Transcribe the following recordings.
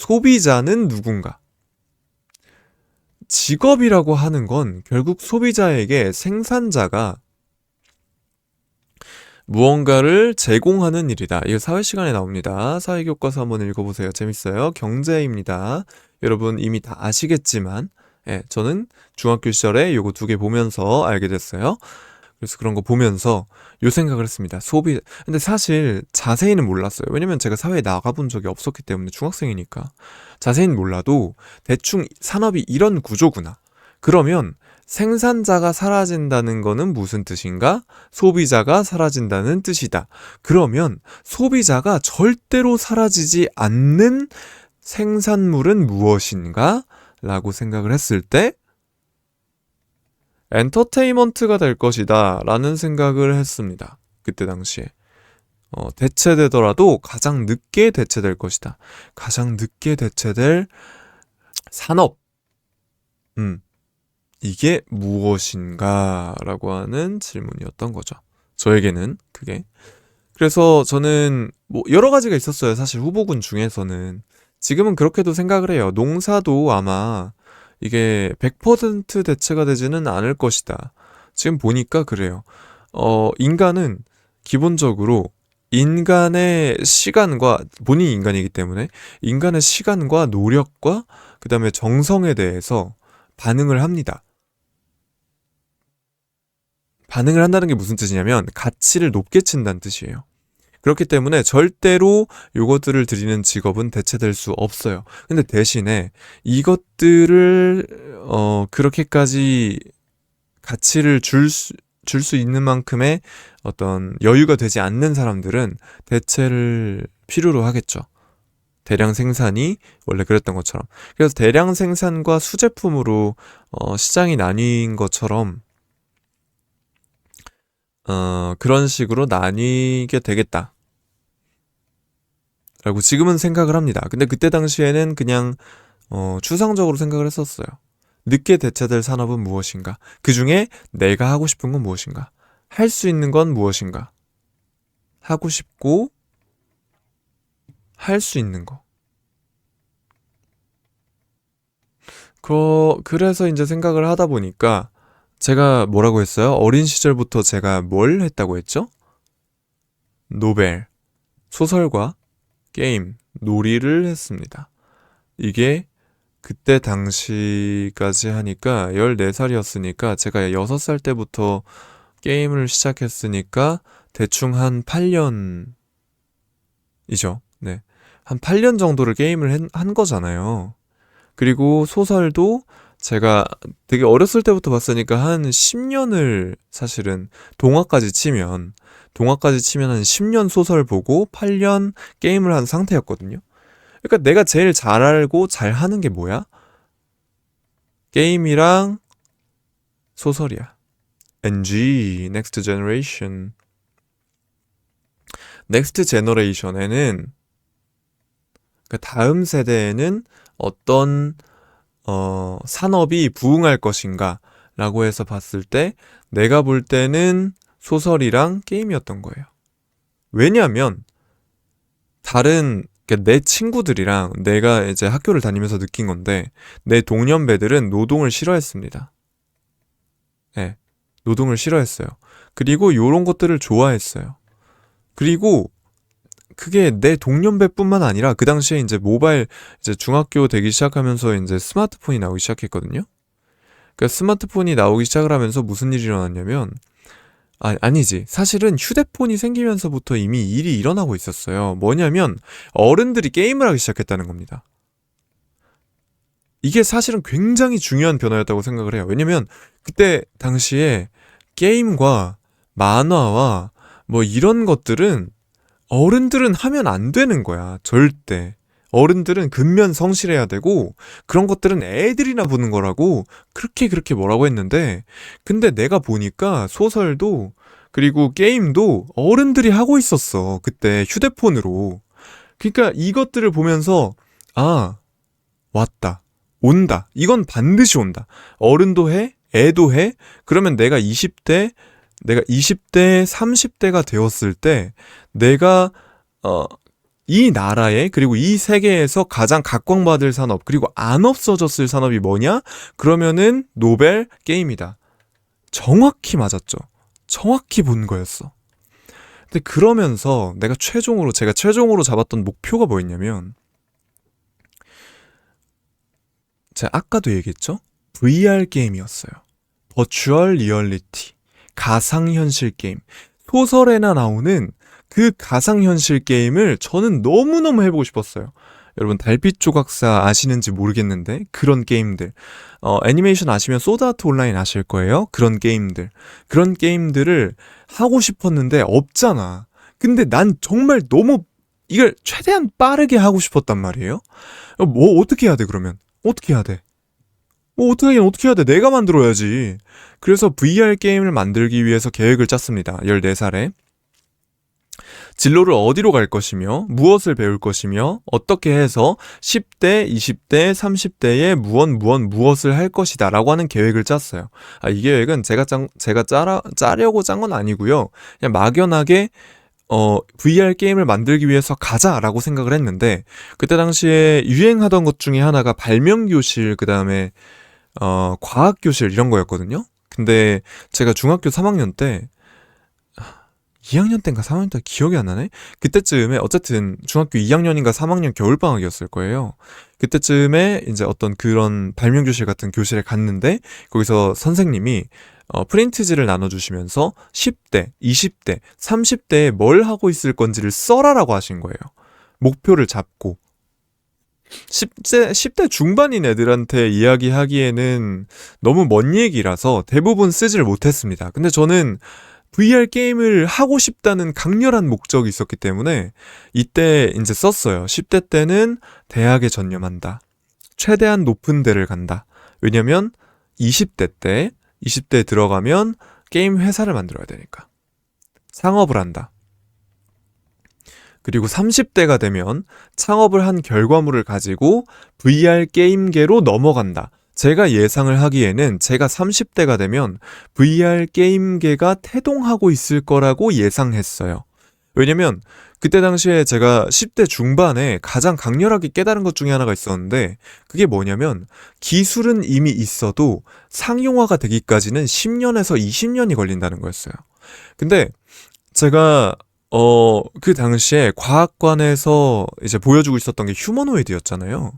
소비자는 누군가? 직업이라고 하는 건 결국 소비자에게 생산자가 무언가를 제공하는 일이다. 이거 사회 시간에 나옵니다. 사회 교과서 한번 읽어보세요. 재밌어요. 경제입니다. 여러분 이미 다 아시겠지만, 예, 저는 중학교 시절에 요거 두 개 보면서 알게 됐어요. 그래서 그런 거 보면서 요 생각을 했습니다. 소비. 근데 사실 자세히는 몰랐어요. 왜냐면 제가 사회에 나가본 적이 없었기 때문에 중학생이니까. 자세히는 몰라도 대충 산업이 이런 구조구나. 그러면 생산자가 사라진다는 거는 무슨 뜻인가? 소비자가 사라진다는 뜻이다. 그러면 소비자가 절대로 사라지지 않는 생산물은 무엇인가? 라고 생각을 했을 때 엔터테인먼트가 될 것이다 라는 생각을 했습니다. 그때 당시에. 어, 대체되더라도 가장 늦게 대체될 것이다. 가장 늦게 대체될 산업. 음. 이게 무엇인가 라고 하는 질문이었던 거죠. 저에게는 그게. 그래서 저는 뭐 여러 가지가 있었어요. 사실 후보군 중에서는. 지금은 그렇게도 생각을 해요. 농사도 아마 이게 100% 대체가 되지는 않을 것이다. 지금 보니까 그래요. 어, 인간은 기본적으로 인간의 시간과 본인이 인간이기 때문에 인간의 시간과 노력과 그다음에 정성에 대해서 반응을 합니다. 반응을 한다는 게 무슨 뜻이냐면 가치를 높게 친다는 뜻이에요. 그렇기 때문에 절대로 요것들을 드리는 직업은 대체될 수 없어요. 근데 대신에 이것들을 어 그렇게까지 가치를 줄 수, 줄수 있는 만큼의 어떤 여유가 되지 않는 사람들은 대체를 필요로 하겠죠. 대량 생산이 원래 그랬던 것처럼. 그래서 대량 생산과 수제품으로 어 시장이 나뉜 것처럼 어, 그런 식으로 나뉘게 되겠다. 라고 지금은 생각을 합니다. 근데 그때 당시에는 그냥, 어, 추상적으로 생각을 했었어요. 늦게 대체될 산업은 무엇인가? 그 중에 내가 하고 싶은 건 무엇인가? 할 수 있는 건 무엇인가? 하고 싶고, 할 수 있는 거. 그, 그래서 이제 생각을 하다 보니까, 제가 뭐라고 했어요? 어린 시절부터 제가 뭘 했다고 했죠? 노벨, 소설과 게임, 놀이를 했습니다. 이게 그때 당시까지 하니까 14살이었으니까 제가 6살 때부터 게임을 시작했으니까 대충 한 8년이죠. 네. 한 8년 정도를 게임을 한 거잖아요. 그리고 소설도 제가 되게 어렸을 때부터 봤으니까 한 10년을 사실은 동화까지 치면 동화까지 치면 한 10년 소설 보고 8년 게임을 한 상태였거든요. 그러니까 내가 제일 잘 알고 잘 하는 게 뭐야? 게임이랑 소설이야. NG, Next Generation. Next Generation에는 그 다음 세대에는 어떤 어, 산업이 부흥할 것인가 라고 해서 봤을 때 내가 볼 때는 소설이랑 게임이었던 거예요. 왜냐면 다른 그러니까 내 친구들이랑 내가 이제 학교를 다니면서 느낀 건데 내 동년배들은 노동을 싫어했습니다. 네, 노동을 싫어했어요. 그리고 요런 것들을 좋아했어요. 그리고 그게 내 동년배뿐만 아니라 그 당시에 이제 모바일 이제 중학교 되기 시작하면서 이제 스마트폰이 나오기 시작했거든요. 그러니까 스마트폰이 나오기 시작을 하면서 무슨 일이 일어났냐면 아, 아니지. 사실은 휴대폰이 생기면서부터 이미 일이 일어나고 있었어요. 뭐냐면 어른들이 게임을 하기 시작했다는 겁니다. 이게 사실은 굉장히 중요한 변화였다고 생각을 해요. 왜냐면 그때 당시에 게임과 만화와 뭐 이런 것들은 어른들은 하면 안 되는 거야. 절대. 어른들은 근면 성실해야 되고 그런 것들은 애들이나 보는 거라고 그렇게 그렇게 뭐라고 했는데 근데 내가 보니까 소설도 그리고 게임도 어른들이 하고 있었어. 그때 휴대폰으로. 그러니까 이것들을 보면서 아, 왔다. 온다. 이건 반드시 온다. 어른도 해, 애도 해. 그러면 내가 20대 내가 20대, 30대가 되었을 때 내가 어 이 나라에 그리고 이 세계에서 가장 각광받을 산업 그리고 안 없어졌을 산업이 뭐냐? 그러면은 노벨 게임이다. 정확히 맞았죠. 정확히 본 거였어. 근데 그러면서 내가 최종으로 제가 최종으로 잡았던 목표가 뭐였냐면 제가 아까도 얘기했죠? VR 게임이었어요. 버추얼 리얼리티. 가상현실 게임. 소설에나 나오는 그 가상현실 게임을 저는 너무너무 해보고 싶었어요. 여러분 달빛 조각사 아시는지 모르겠는데 그런 게임들 어, 애니메이션 아시면 소드아트 온라인 아실 거예요. 그런 게임들 그런 게임들을 하고 싶었는데 없잖아. 근데 난 정말 너무 이걸 최대한 빠르게 하고 싶었단 말이에요. 어, 뭐 어떻게 해야 돼 그러면? 어떻게 해야 돼? 뭐 어떻게 어떻게 해야 돼? 내가 만들어야지. 그래서 VR 게임을 만들기 위해서 계획을 짰습니다. 14살에. 진로를 어디로 갈 것이며 무엇을 배울 것이며 어떻게 해서 10대, 20대, 30대에 무엇 무엇 무엇을 할 것이다라고 하는 계획을 짰어요. 아, 이 계획은 제가 짠 제가 짜라 짜려고 짠 건 아니고요. 그냥 막연하게 어, VR 게임을 만들기 위해서 가자라고 생각을 했는데, 그때 당시에 유행하던 것 중에 하나가 발명교실, 그 다음에, 어, 과학 교실 이런 거였거든요? 근데 제가 중학교 3학년 때, 2학년 때인가 3학년 때 기억이 안 나네? 그때쯤에 어쨌든 중학교 2학년인가 3학년 겨울 방학이었을 거예요. 그때쯤에 이제 어떤 그런 발명 교실 같은 교실에 갔는데 거기서 선생님이 어, 프린트지를 나눠주시면서 10대, 20대, 30대에 뭘 하고 있을 건지를 써라라고 하신 거예요. 목표를 잡고. 10대, 10대 중반인 애들한테 이야기하기에는 너무 먼 얘기라서 대부분 쓰지를 못했습니다. 근데 저는 VR 게임을 하고 싶다는 강렬한 목적이 있었기 때문에 이때 이제 썼어요. 10대 때는 대학에 전념한다. 최대한 높은 데를 간다. 왜냐면 20대 때, 20대 들어가면 게임 회사를 만들어야 되니까. 창업을 한다. 그리고 30대가 되면 창업을 한 결과물을 가지고 VR 게임계로 넘어간다. 제가 예상을 하기에는 제가 30대가 되면 VR 게임계가 태동하고 있을 거라고 예상했어요. 왜냐면 그때 당시에 제가 10대 중반에 가장 강렬하게 깨달은 것 중에 하나가 있었는데 그게 뭐냐면 기술은 이미 있어도 상용화가 되기까지는 10년에서 20년이 걸린다는 거였어요. 근데 제가 어, 그 당시에 과학관에서 이제 보여주고 있었던 게 휴머노이드였잖아요.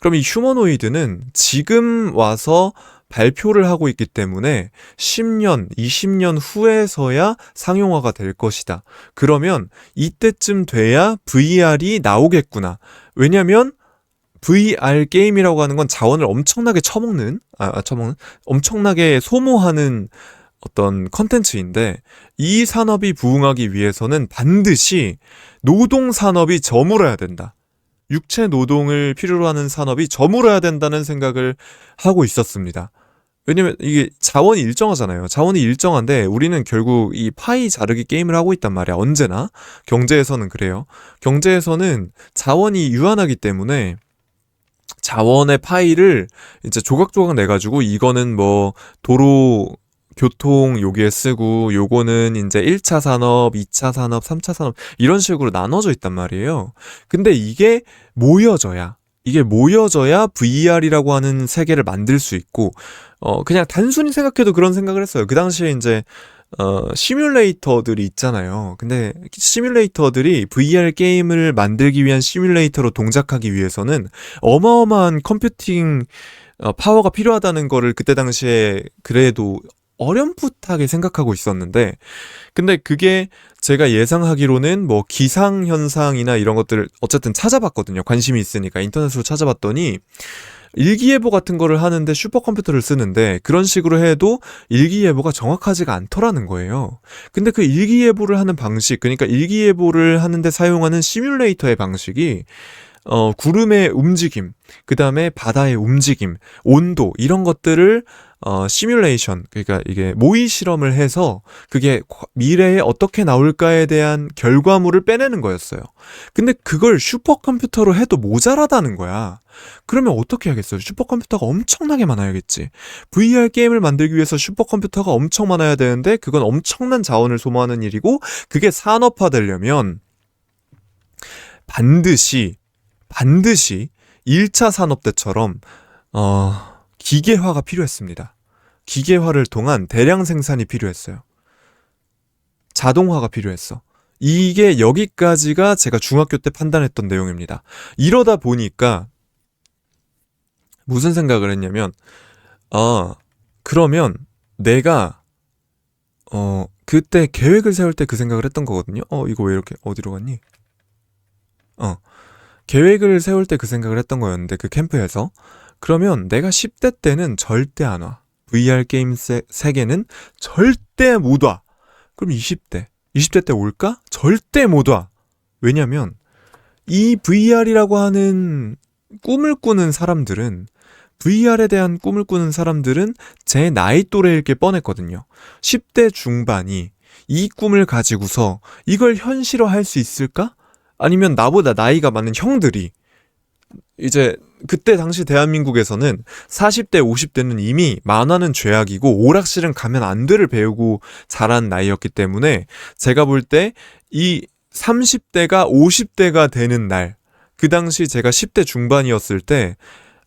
그럼 이 휴머노이드는 지금 와서 발표를 하고 있기 때문에 10년, 20년 후에서야 상용화가 될 것이다. 그러면 이때쯤 돼야 VR이 나오겠구나. 왜냐면 VR 게임이라고 하는 건 자원을 엄청나게 처먹는, 아, 아 처먹는, 엄청나게 소모하는 어떤 컨텐츠인데 이 산업이 부흥하기 위해서는 반드시 노동 산업이 저물어야 된다. 육체 노동을 필요로 하는 산업이 저물어야 된다는 생각을 하고 있었습니다. 왜냐면 이게 자원이 일정하잖아요. 자원이 일정한데 우리는 결국 이 파이 자르기 게임을 하고 있단 말이야. 언제나. 경제에서는 그래요. 경제에서는 자원이 유한하기 때문에 자원의 파이를 이제 조각조각 내가지고 이거는 뭐 도로 교통 여기에 쓰고 요거는 이제 1차 산업, 2차 산업, 3차 산업 이런 식으로 나눠져 있단 말이에요. 근데 이게 모여져야 이게 모여져야 VR이라고 하는 세계를 만들 수 있고 어 그냥 단순히 생각해도 그런 생각을 했어요. 그 당시에 이제 어, 시뮬레이터들이 있잖아요. 근데 시뮬레이터들이 VR 게임을 만들기 위한 시뮬레이터로 동작하기 위해서는 어마어마한 컴퓨팅 어, 파워가 필요하다는 거를 그때 당시에 그래도 어렴풋하게 생각하고 있었는데, 근데 그게 제가 예상하기로는 뭐 기상현상이나 이런 것들을 어쨌든 찾아봤거든요. 관심이 있으니까 인터넷으로 찾아봤더니, 일기예보 같은 거를 하는데 슈퍼컴퓨터를 쓰는데 그런 식으로 해도 일기예보가 정확하지가 않더라는 거예요. 근데 그 일기예보를 하는 방식, 그러니까 일기예보를 하는데 사용하는 시뮬레이터의 방식이 어, 구름의 움직임, 그 다음에 바다의 움직임, 온도, 이런 것들을 어, 시뮬레이션, 그러니까 이게 모의 실험을 해서 그게 미래에 어떻게 나올까에 대한 결과물을 빼내는 거였어요. 근데 그걸 슈퍼컴퓨터로 해도 모자라다는 거야. 그러면 어떻게 하겠어요? 슈퍼컴퓨터가 엄청나게 많아야겠지. VR 게임을 만들기 위해서 슈퍼컴퓨터가 엄청 많아야 되는데 그건 엄청난 자원을 소모하는 일이고 그게 산업화되려면 반드시 반드시 1차 산업 때처럼 어, 기계화가 필요했습니다. 기계화를 통한 대량 생산이 필요했어요. 자동화가 필요했어. 이게 여기까지가 제가 중학교 때 판단했던 내용입니다. 이러다 보니까 무슨 생각을 했냐면, 아, 그러면 내가, 어, 그때 계획을 세울 때 그 생각을 했던 거거든요. 어, 이거 왜 이렇게 어디로 갔니? 어, 계획을 세울 때 그 생각을 했던 거였는데, 그 캠프에서. 그러면 내가 10대 때는 절대 안 와. VR 게임 세, 세계는 절대 못 와. 그럼 20대. 20대 때 올까? 절대 못 와. 왜냐면, 이 VR이라고 하는 꿈을 꾸는 사람들은, VR에 대한 꿈을 꾸는 사람들은 제 나이 또래일 게 뻔했거든요. 10대 중반이 이 꿈을 가지고서 이걸 현실화 할 수 있을까? 아니면 나보다 나이가 많은 형들이 이제 그때 당시 대한민국에서는 40대, 50대는 이미 만화는 죄악이고 오락실은 가면 안 돼를 배우고 자란 나이였기 때문에 제가 볼 때 이 30대가 50대가 되는 날, 그 당시 제가 10대 중반이었을 때,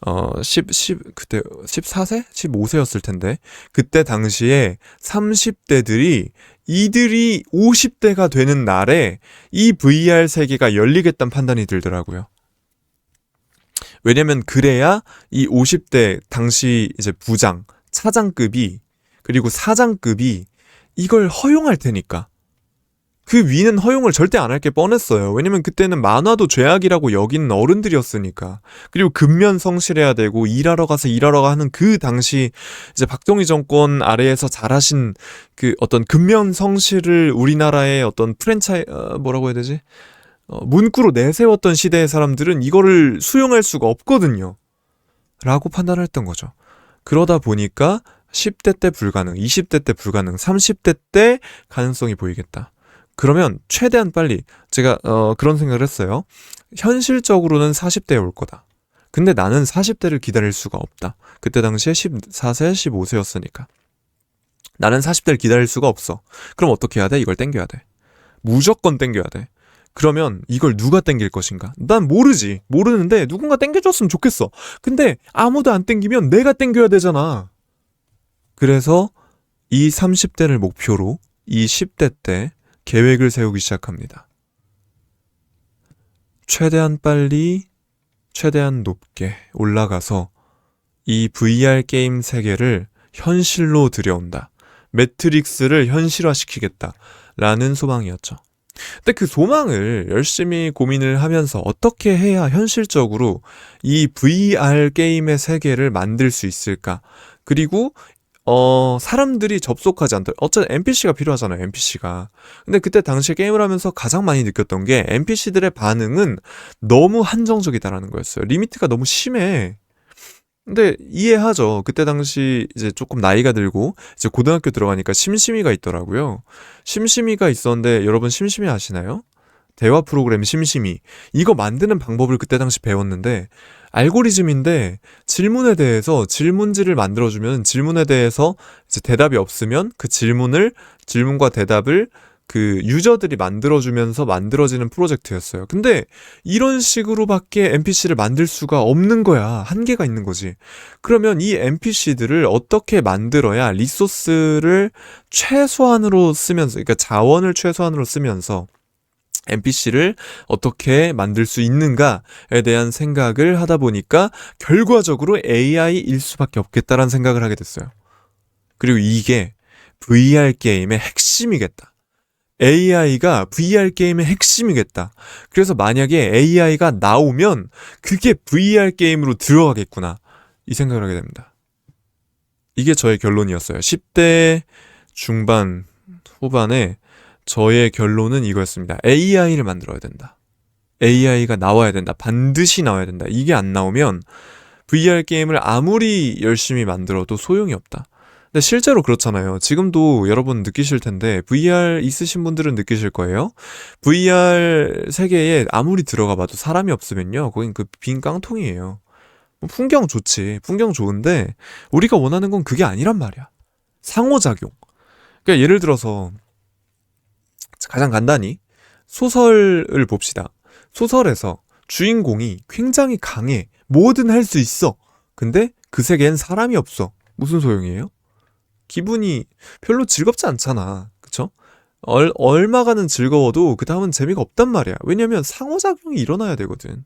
어, 10, 10, 그때 14세? 15세였을 텐데, 그때 당시에 30대들이 이들이 50대가 되는 날에 이 VR 세계가 열리겠다는 판단이 들더라고요. 왜냐면 그래야 이 50대 당시 이제 부장, 차장급이 그리고 사장급이 이걸 허용할 테니까. 그 위는 허용을 절대 안 할 게 뻔했어요. 왜냐면 그때는 만화도 죄악이라고 여기는 어른들이었으니까. 그리고 근면 성실해야 되고 일하러 가서 일하러 하는 그 당시 이제 박정희 정권 아래에서 잘하신 그 어떤 근면 성실을 우리나라의 어떤 프랜차이 어, 뭐라고 해야 되지? 어, 문구로 내세웠던 시대의 사람들은 이거를 수용할 수가 없거든요. 라고 판단을 했던 거죠. 그러다 보니까 10대 때 불가능, 20대 때 불가능, 30대 때 가능성이 보이겠다. 그러면 최대한 빨리 제가 어, 그런 생각을 했어요. 현실적으로는 40대에 올 거다. 근데 나는 40대를 기다릴 수가 없다. 그때 당시에 14세, 15세였으니까. 나는 40대를 기다릴 수가 없어. 그럼 어떻게 해야 돼? 이걸 땡겨야 돼. 무조건 땡겨야 돼. 그러면 이걸 누가 땡길 것인가? 난 모르지. 모르는데 누군가 땡겨줬으면 좋겠어. 근데 아무도 안 땡기면 내가 땡겨야 되잖아. 그래서 이 30대를 목표로 이 10대 때 계획을 세우기 시작합니다. 최대한 빨리, 최대한 높게 올라가서 이 VR 게임 세계를 현실로 들여온다. 매트릭스를 현실화시키겠다. 라는 소망이었죠. 근데 그 소망을 열심히 고민을 하면서 어떻게 해야 현실적으로 이 VR 게임의 세계를 만들 수 있을까? 그리고 어, 사람들이 접속하지 않다. 어쨌든 NPC가 필요하잖아요, NPC가. 근데 그때 당시에 게임을 하면서 가장 많이 느꼈던 게 NPC들의 반응은 너무 한정적이다라는 거였어요. 리미트가 너무 심해. 근데 이해하죠. 그때 당시 이제 조금 나이가 들고 이제 고등학교 들어가니까 심심이가 있더라고요. 심심이가 있었는데 여러분 심심이 아시나요? 대화 프로그램 심심이. 이거 만드는 방법을 그때 당시 배웠는데 알고리즘인데 질문에 대해서 질문지를 만들어주면 질문에 대해서 이제 대답이 없으면 그 질문을 질문과 대답을 그 유저들이 만들어주면서 만들어지는 프로젝트였어요. 근데 이런 식으로밖에 NPC를 만들 수가 없는 거야. 한계가 있는 거지. 그러면 이 NPC들을 어떻게 만들어야 리소스를 최소한으로 쓰면서, 그러니까 자원을 최소한으로 쓰면서 NPC를 어떻게 만들 수 있는가에 대한 생각을 하다 보니까 결과적으로 AI일 수밖에 없겠다라는 생각을 하게 됐어요. 그리고 이게 VR 게임의 핵심이겠다. AI가 VR 게임의 핵심이겠다. 그래서 만약에 AI가 나오면 그게 VR 게임으로 들어가겠구나. 이 생각을 하게 됩니다. 이게 저의 결론이었어요. 10대 중반, 후반에 저의 결론은 이거였습니다. AI를 만들어야 된다. AI가 나와야 된다. 반드시 나와야 된다. 이게 안 나오면 VR 게임을 아무리 열심히 만들어도 소용이 없다. 근데 실제로 그렇잖아요. 지금도 여러분 느끼실 텐데 VR 있으신 분들은 느끼실 거예요. VR 세계에 아무리 들어가 봐도 사람이 없으면요. 거긴 그 빈 깡통이에요. 뭐 풍경 좋지. 풍경 좋은데 우리가 원하는 건 그게 아니란 말이야. 상호작용. 그러니까 예를 들어서 가장 간단히 소설을 봅시다. 소설에서 주인공이 굉장히 강해. 뭐든 할 수 있어. 근데 그 세계엔 사람이 없어. 무슨 소용이에요? 기분이 별로 즐겁지 않잖아. 그쵸? 얼, 얼마가는 즐거워도 그 다음은 재미가 없단 말이야. 왜냐면 상호작용이 일어나야 되거든.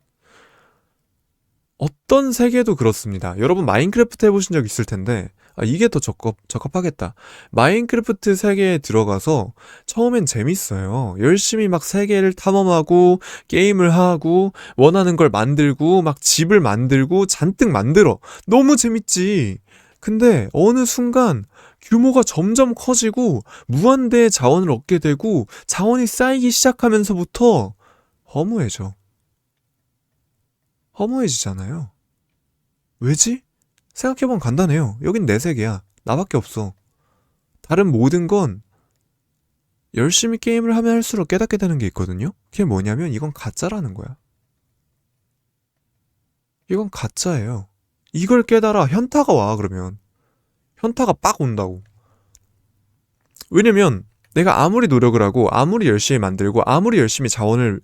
어떤 세계도 그렇습니다. 여러분 마인크래프트 해보신 적 있을 텐데 아, 이게 더 적합, 적합하겠다. 마인크래프트 세계에 들어가서 처음엔 재밌어요. 열심히 막 세계를 탐험하고 게임을 하고 원하는 걸 만들고 막 집을 만들고 잔뜩 만들어. 너무 재밌지. 근데 어느 순간 규모가 점점 커지고 무한대의 자원을 얻게 되고 자원이 쌓이기 시작하면서부터 허무해져. 허무해지잖아요. 왜지? 생각해보면 간단해요. 여긴 내 세계야. 나밖에 없어. 다른 모든 건 열심히 게임을 하면 할수록 깨닫게 되는 게 있거든요? 그게 뭐냐면 이건 가짜라는 거야. 이건 가짜예요. 이걸 깨달아 현타가 와, 그러면. 현타가 빡 온다고. 왜냐면 내가 아무리 노력을 하고 아무리 열심히 만들고 아무리 열심히 자원을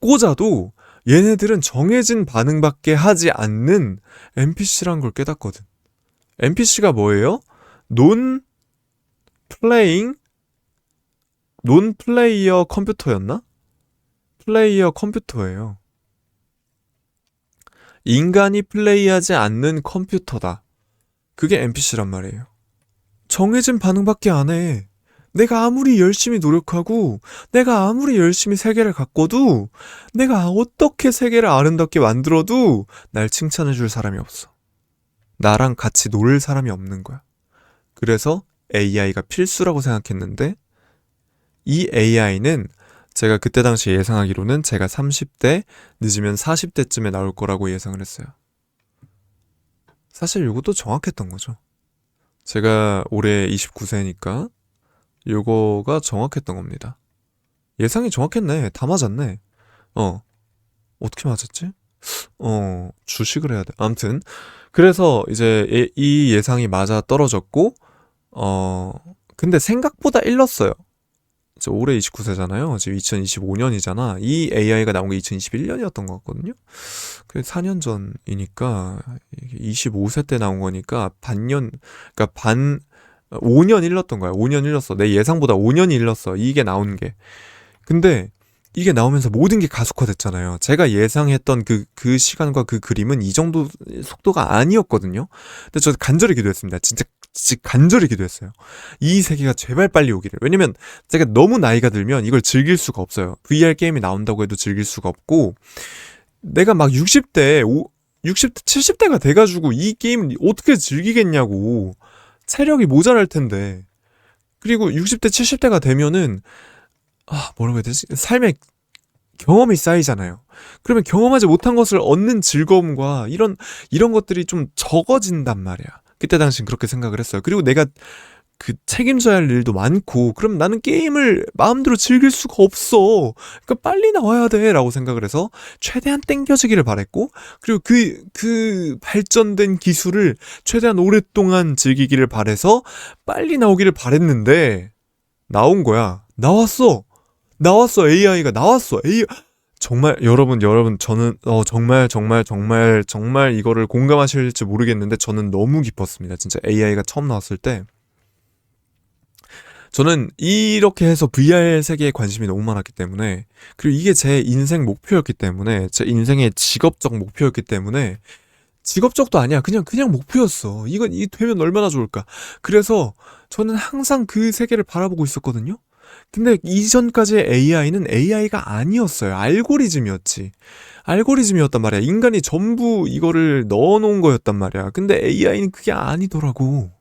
꽂아도 얘네들은 정해진 반응밖에 하지 않는 NPC란 걸 깨닫거든. NPC가 뭐예요? 논 플레잉 논 플레이어 컴퓨터였나? 플레이어 컴퓨터예요. 인간이 플레이하지 않는 컴퓨터다. 그게 NPC란 말이에요. 정해진 반응밖에 안 해. 내가 아무리 열심히 노력하고, 내가 아무리 열심히 세계를 가꿔도, 내가 어떻게 세계를 아름답게 만들어도, 날 칭찬해줄 사람이 없어. 나랑 같이 놀 사람이 없는 거야. 그래서 AI가 필수라고 생각했는데, 이 AI는 제가 그때 당시 예상하기로는 제가 30대, 늦으면 40대쯤에 나올 거라고 예상을 했어요. 사실 이것도 정확했던 거죠. 제가 올해 29세니까 요거가 정확했던 겁니다. 예상이 정확했네. 다 맞았네. 어. 어떻게 맞았지? 어, 주식을 해야 돼. 아무튼. 그래서 이제 예- 이 예상이 맞아 떨어졌고, 어, 근데 생각보다 일렀어요. 저 올해 29세잖아요. 지금 2025년이잖아. 이 AI가 나온 게 2021년이었던 것 같거든요. 그 4년 전이니까 25세 때 나온 거니까 반년, 그러니까 반 5년 일렀던 거야. 5년 일렀어. 내 예상보다 5년이 일렀어. 이게 나온 게. 근데 이게 나오면서 모든 게 가속화됐잖아요. 제가 예상했던 그, 그 시간과 그 그림은 이 정도 속도가 아니었거든요. 근데 저 간절히 기도했습니다. 진짜 간절히 기도했어요. 이 세계가 제발 빨리 오기를. 왜냐면 제가 너무 나이가 들면 이걸 즐길 수가 없어요. VR 게임이 나온다고 해도 즐길 수가 없고, 내가 막 60대, 60대, 70대가 돼가지고 이 게임을 어떻게 즐기겠냐고. 체력이 모자랄 텐데. 그리고 60대, 70대가 되면은, 아, 뭐라고 해야 되지? 삶의 경험이 쌓이잖아요. 그러면 경험하지 못한 것을 얻는 즐거움과 이런, 이런 것들이 좀 적어진단 말이야. 그때 당신 그렇게 생각을 했어요. 그리고 내가 그 책임져야 할 일도 많고, 그럼 나는 게임을 마음대로 즐길 수가 없어. 그러니까 빨리 나와야 돼. 라고 생각을 해서 최대한 땡겨지기를 바랬고, 그리고 그, 그 발전된 기술을 최대한 오랫동안 즐기기를 바래서 빨리 나오기를 바랬는데, 나온 거야. 나왔어. 나왔어. AI가 나왔어. AI. 정말 여러분 여러분 저는 어 정말 정말 정말 정말 이거를 공감하실지 모르겠는데 저는 너무 기뻤습니다. 진짜 AI가 처음 나왔을 때 저는 이렇게 해서 VR 세계에 관심이 너무 많았기 때문에 그리고 이게 제 인생 목표였기 때문에 제 인생의 직업적 목표였기 때문에 직업적도 아니야. 그냥 그냥 목표였어. 이건 이 되면 얼마나 좋을까. 그래서 저는 항상 그 세계를 바라보고 있었거든요. 근데 이전까지의 AI는 AI가 아니었어요. 알고리즘이었지. 알고리즘이었단 말이야. 인간이 전부 이거를 넣어놓은 거였단 말이야. 근데 AI는 그게 아니더라고.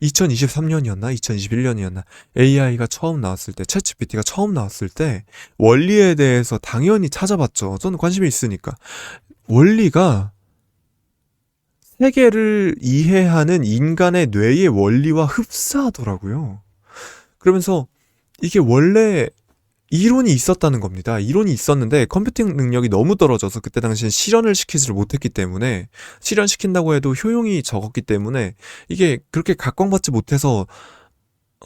2023년이었나? 2021년이었나? AI가 처음 나왔을 때, 챗GPT가 처음 나왔을 때, 원리에 대해서 당연히 찾아봤죠. 저는 관심이 있으니까. 원리가 세계를 이해하는 인간의 뇌의 원리와 흡사하더라고요. 그러면서 이게 원래 이론이 있었다는 겁니다. 이론이 있었는데 컴퓨팅 능력이 너무 떨어져서 그때 당시엔 실현을 시키지를 못했기 때문에 실현시킨다고 해도 효용이 적었기 때문에 이게 그렇게 각광받지 못해서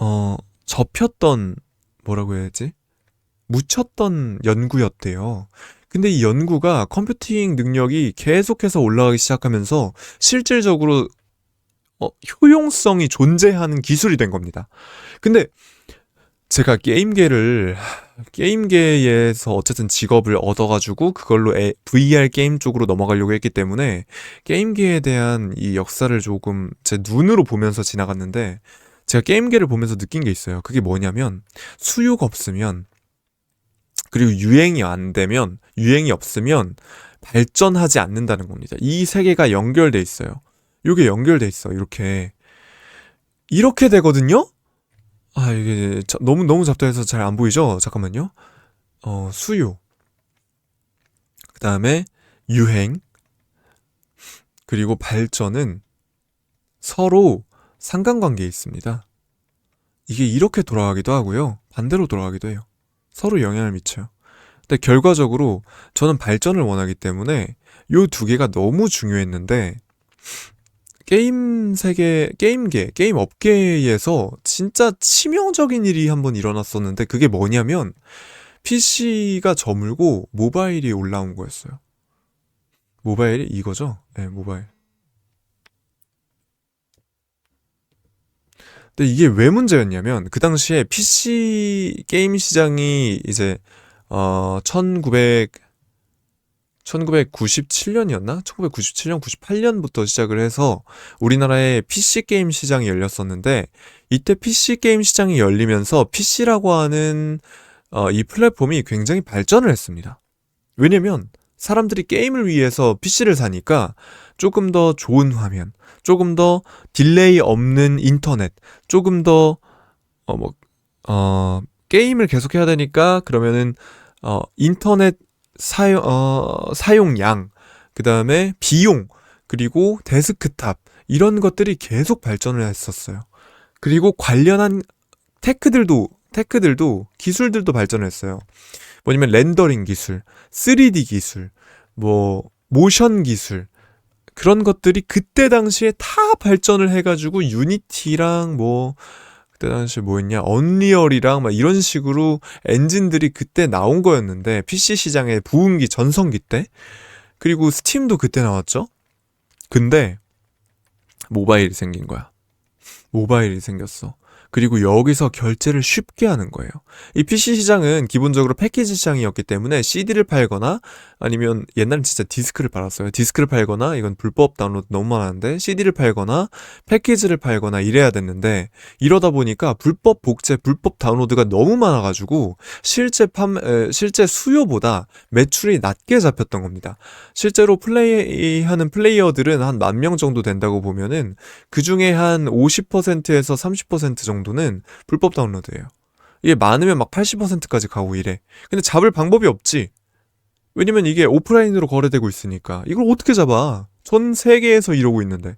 어 접혔던 뭐라고 해야지? 묻혔던 연구였대요. 근데 이 연구가 컴퓨팅 능력이 계속해서 올라가기 시작하면서 실질적으로 어, 효용성이 존재하는 기술이 된 겁니다. 근데 제가 게임계를 게임계에서 어쨌든 직업을 얻어가지고 그걸로 에- VR 게임 쪽으로 넘어가려고 했기 때문에 게임계에 대한 이 역사를 조금 제 눈으로 보면서 지나갔는데 제가 게임계를 보면서 느낀 게 있어요. 그게 뭐냐면 수요가 없으면 그리고 유행이 안 되면 유행이 없으면 발전하지 않는다는 겁니다. 이 세계가 연결돼 있어요. 이게 연결돼 있어. 이렇게 이렇게 되거든요. 아 이게 자- 너무 너무 잡다해서 잘 안 보이죠? 잠깐만요. 어 수요. 그다음에 유행 그리고 발전은 서로 상관관계에 있습니다. 이게 이렇게 돌아가기도 하고요. 반대로 돌아가기도 해요. 서로 영향을 미쳐요. 근데 결과적으로 저는 발전을 원하기 때문에 요 두 개가 너무 중요했는데 게임 세계, 게임계, 게임 업계에서 진짜 치명적인 일이 한번 일어났었는데 그게 뭐냐면 PC가 저물고 모바일이 올라온 거였어요. 모바일이 이거죠? 네, 모바일. 근데 이게 왜 문제였냐면 그 당시에 PC 게임 시장이 이제 어 1900, 1997년이었나? 1997년, 98년부터 시작을 해서 우리나라에 PC 게임 시장이 열렸었는데 이때 PC 게임 시장이 열리면서 PC라고 하는 어, 이 플랫폼이 굉장히 발전을 했습니다. 왜냐면 사람들이 게임을 위해서 PC를 사니까 조금 더 좋은 화면, 조금 더 딜레이 없는 인터넷, 조금 더, 어, 뭐, 어, 게임을 계속 해야 되니까 그러면은, 어, 인터넷 사용, 어, 사용량, 그 다음에 비용, 그리고 데스크탑, 이런 것들이 계속 발전을 했었어요. 그리고 관련한 테크들도, 테크들도, 기술들도 발전을 했어요. 뭐냐면 렌더링 기술, 3D 기술, 뭐, 모션 기술, 그런 것들이 그때 당시에 다 발전을 해가지고 유니티랑 뭐 그때 당시에 뭐였냐 언리얼이랑 막 이런 식으로 엔진들이 그때 나온 거였는데 PC 시장의 부흥기 전성기 때 그리고 스팀도 그때 나왔죠. 근데 모바일이 생긴 거야. 모바일이 생겼어. 그리고 여기서 결제를 쉽게 하는 거예요. 이 PC 시장은 기본적으로 패키지 시장이었기 때문에 CD를 팔거나 아니면 옛날엔 진짜 디스크를 팔았어요. 디스크를 팔거나 이건 불법 다운로드 너무 많았는데 CD를 팔거나 패키지를 팔거나 이래야 됐는데 이러다 보니까 불법 복제, 불법 다운로드가 너무 많아가지고 실제 판, 에, 실제 수요보다 매출이 낮게 잡혔던 겁니다. 실제로 플레이하는 플레이어들은 한 만 명 정도 된다고 보면은 그 중에 한 50%에서 30% 정도는 불법 다운로드예요. 이게 많으면 막 80%까지 가고 이래. 근데 잡을 방법이 없지. 왜냐면 이게 오프라인으로 거래되고 있으니까. 이걸 어떻게 잡아? 전 세계에서 이러고 있는데.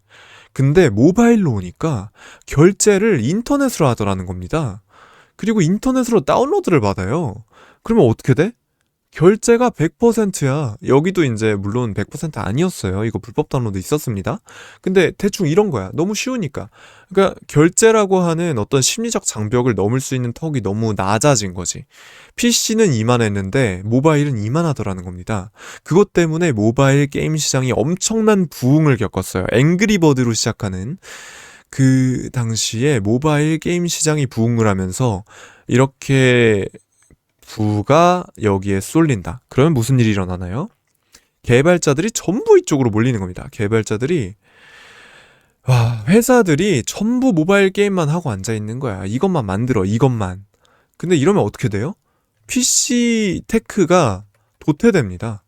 근데 모바일로 오니까 결제를 인터넷으로 하더라는 겁니다. 그리고 인터넷으로 다운로드를 받아요. 그러면 어떻게 돼? 결제가 100%야. 여기도 이제 물론 100% 아니었어요. 이거 불법 다운로드 있었습니다. 근데 대충 이런 거야. 너무 쉬우니까. 그러니까 결제라고 하는 어떤 심리적 장벽을 넘을 수 있는 턱이 너무 낮아진 거지. PC는 이만했는데 모바일은 이만하더라는 겁니다. 그것 때문에 모바일 게임 시장이 엄청난 부흥을 겪었어요. 앵그리버드로 시작하는 그 당시에 모바일 게임 시장이 부흥을 하면서 이렇게 부가 여기에 쏠린다. 그러면 무슨 일이 일어나나요? 개발자들이 전부 이쪽으로 몰리는 겁니다. 개발자들이 와, 회사들이 전부 모바일 게임만 하고 앉아 있는 거야. 이것만 만들어, 이것만. 근데 이러면 어떻게 돼요? PC 테크가 도태됩니다.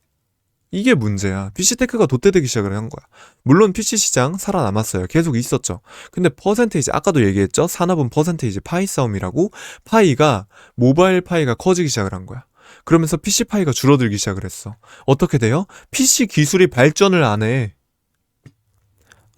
이게 문제야. PC 테크가 도태되기 시작을 한 거야. 물론 PC 시장 살아남았어요. 계속 있었죠. 근데 퍼센테이지, 아까도 얘기했죠? 산업은 퍼센테이지 파이 싸움이라고 파이가, 모바일 파이가 커지기 시작을 한 거야. 그러면서 PC 파이가 줄어들기 시작을 했어. 어떻게 돼요? PC 기술이 발전을 안 해.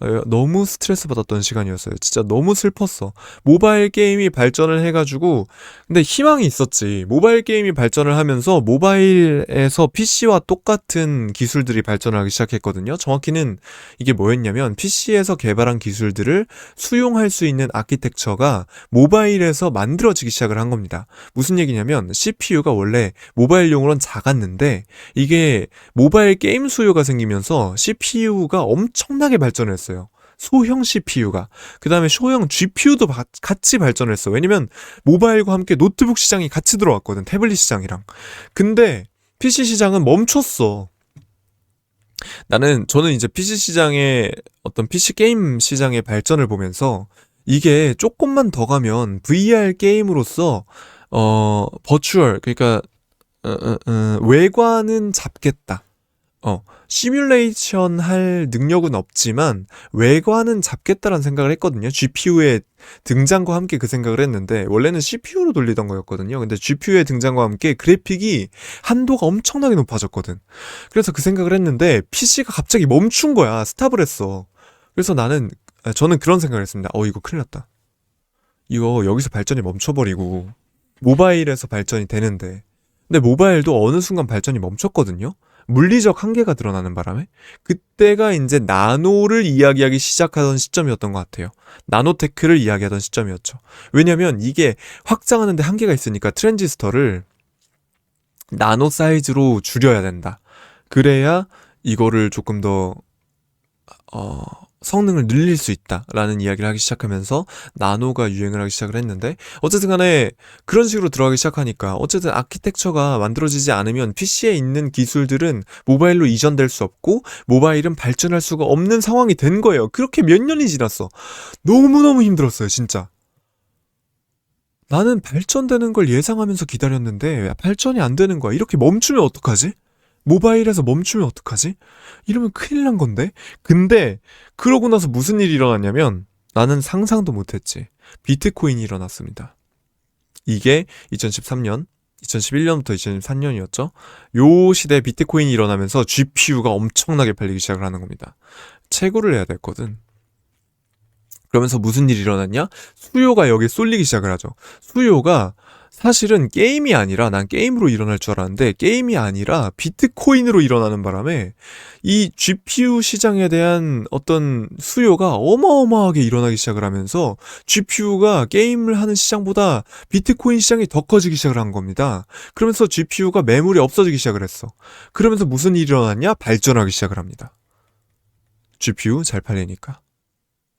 어, 너무 스트레스 받았던 시간이었어요. 진짜 너무 슬펐어. 모바일 게임이 발전을 해가지고, 근데 희망이 있었지. 모바일 게임이 발전을 하면서 모바일에서 PC와 똑같은 기술들이 발전을 하기 시작했거든요. 정확히는 이게 뭐였냐면, PC에서 개발한 기술들을 수용할 수 있는 아키텍처가 모바일에서 만들어지기 시작을 한 겁니다. 무슨 얘기냐면, CPU가 원래 모바일용으로는 작았는데, 이게 모바일 게임 수요가 생기면서 CPU가 엄청나게 발전을 했어요. 소형 CPU가. 그 다음에 소형 GPU도 같이 발전을 했어. 왜냐면 모바일과 함께 노트북 시장이 같이 들어왔거든. 태블릿 시장이랑. 근데 PC 시장은 멈췄어. 나는, 저는 이제 PC 시장의 어떤 PC 게임 시장의 발전을 보면서 이게 조금만 더 가면 VR 게임으로서, 어, 버추얼, 그러니까, 어, 어, 어, 외관은 잡겠다. 어, 시뮬레이션 할 능력은 없지만 외관은 잡겠다라는 생각을 했거든요. GPU의 등장과 함께 그 생각을 했는데 원래는 CPU로 돌리던 거였거든요. 근데 GPU의 등장과 함께 그래픽이 한도가 엄청나게 높아졌거든. 그래서 그 생각을 했는데 PC가 갑자기 멈춘 거야. 스탑을 했어. 그래서 나는 아, 저는 그런 생각을 했습니다. 어 이거 큰일 났다. 이거 여기서 발전이 멈춰버리고 모바일에서 발전이 되는데 근데 모바일도 어느 순간 발전이 멈췄거든요. 물리적 한계가 드러나는 바람에 그때가 이제 나노를 이야기하기 시작하던 시점이었던 것 같아요. 나노테크를 이야기하던 시점이었죠. 왜냐면 이게 확장하는데 한계가 있으니까 트랜지스터를 나노 사이즈로 줄여야 된다. 그래야 이거를 조금 더, 어, 성능을 늘릴 수 있다라는 이야기를 하기 시작하면서 나노가 유행을 하기 시작을 했는데 어쨌든 간에 그런 식으로 들어가기 시작하니까 어쨌든 아키텍처가 만들어지지 않으면 PC에 있는 기술들은 모바일로 이전될 수 없고 모바일은 발전할 수가 없는 상황이 된 거예요. 그렇게 몇 년이 지났어. 너무너무 힘들었어요, 진짜. 나는 발전되는 걸 예상하면서 기다렸는데 발전이 안 되는 거야. 이렇게 멈추면 어떡하지? 모바일에서 멈추면 어떡하지? 이러면 큰일 난 건데? 근데 그러고 나서 무슨 일이 일어났냐면 나는 상상도 못했지. 비트코인이 일어났습니다. 이게 2013년, 2011년부터 2013년이었죠. 요 시대에 비트코인이 일어나면서 GPU가 엄청나게 팔리기 시작을 하는 겁니다. 채굴을 해야 됐거든. 그러면서 무슨 일이 일어났냐? 수요가 여기에 쏠리기 시작을 하죠. 수요가 사실은 게임이 아니라 난 게임으로 일어날 줄 알았는데 게임이 아니라 비트코인으로 일어나는 바람에 이 GPU 시장에 대한 어떤 수요가 어마어마하게 일어나기 시작을 하면서 GPU가 게임을 하는 시장보다 비트코인 시장이 더 커지기 시작을 한 겁니다. 그러면서 GPU가 매물이 없어지기 시작을 했어. 그러면서 무슨 일이 일어났냐? 발전하기 시작을 합니다. GPU 잘 팔리니까.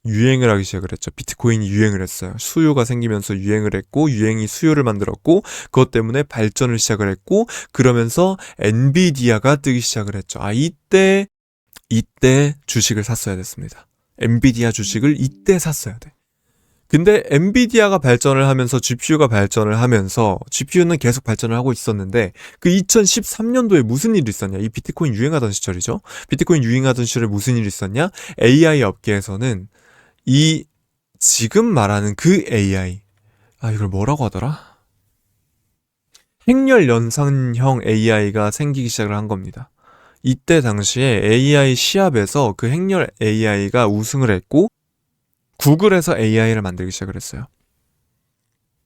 유행을 하기 시작을 했죠. 비트코인이 유행을 했어요. 수요가 생기면서 유행을 했고, 유행이 수요를 만들었고, 그것 때문에 발전을 시작을 했고, 그러면서 엔비디아가 뜨기 시작을 했죠. 아, 이때, 이때 주식을 샀어야 됐습니다. 엔비디아 주식을 이때 샀어야 돼. 근데 엔비디아가 발전을 하면서 GPU가 발전을 하면서 GPU는 계속 발전을 하고 있었는데 그 2013년도에 무슨 일이 있었냐? 이 비트코인 유행하던 시절이죠. 비트코인 유행하던 시절에 무슨 일이 있었냐? AI 업계에서는 이 지금 말하는 그 AI 아 이걸 뭐라고 하더라? 행렬 연산형 AI가 생기기 시작을 한 겁니다. 이때 당시에 AI 시합에서 그 행렬 AI가 우승을 했고 구글에서 AI를 만들기 시작을 했어요.